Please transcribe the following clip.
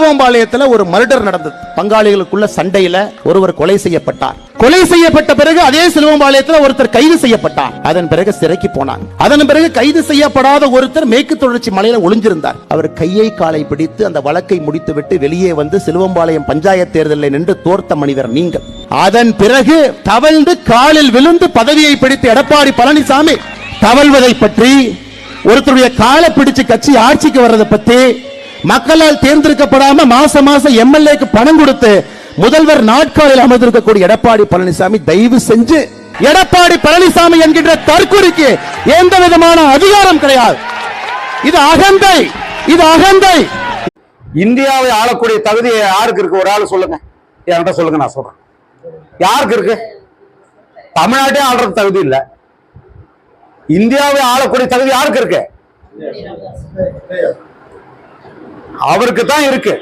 சிலுவம்பாளையத்துல ஒரு மர்டர் நடந்தது. பங்காளிகளுக்குள்ள சண்டையில ஒருவர் கொலை செய்யப்பட்டார். கொலை செய்யப்பட்ட பிறகு அதே சிலுவம்பாளையத்துல ஒருத்தர் கைது செய்யப்பட்டார். அதன் பிறகு சிறைக்கு போனார். அதன் பிறகு கைது செய்யப்படாத ஒருத்தர் மேற்கு தொடர்ச்சி மலையில ஒளிஞ்சிருந்தார். அவர் கையை காலை பிடித்து அந்த வழக்கை முடித்துவிட்டு வெளியே வந்து சிலுவம்பாளையம் பஞ்சாயத்து தேர்தலில் நின்று தோர்த்த மனிதர் நீங்கள். அதன் பிறகு தவழ்ந்து காலில் விழுந்து பதவியை பிடித்த எடப்பாடி பழனிசாமி தவழ்வதை பற்றி ஒருத்தருடைய காலை பிடிச்சு கட்சி ஆட்சிக்கு வர்றதை பத்தி மக்களால் தேர்ந்தெடுக்கப்படாம மாசம் மாசம் எம்எல்ஏக்கு பணம் கொடுத்து முதல்வர் நாட்காலில் அமர்ந்திருக்கக்கூடிய எடப்பாடி பழனிசாமி தயவு செஞ்சு எடப்பாடி பழனிசாமி என்கின்ற தற்கொலைக்கு எந்த விதமான அதிகாரம் கிடையாது. இது அகந்தை இது அகந்தை. இந்தியாவை ஆளக்கூடிய தகுதி யாருக்கு இருக்கு? ஒரு ஆள் சொல்லுங்க. என்கிட்ட சொல்லுங்க நான் சொல்றேன். யாருக்கு இருக்கு? தமிழ்நாட்டே ஆள்றதுக்கு தகுதி இல்ல. இந்தியாவை ஆளக்கூடிய தகுதி யாருக்கு இருக்கு? அவருக்கு தான் இருக்கு.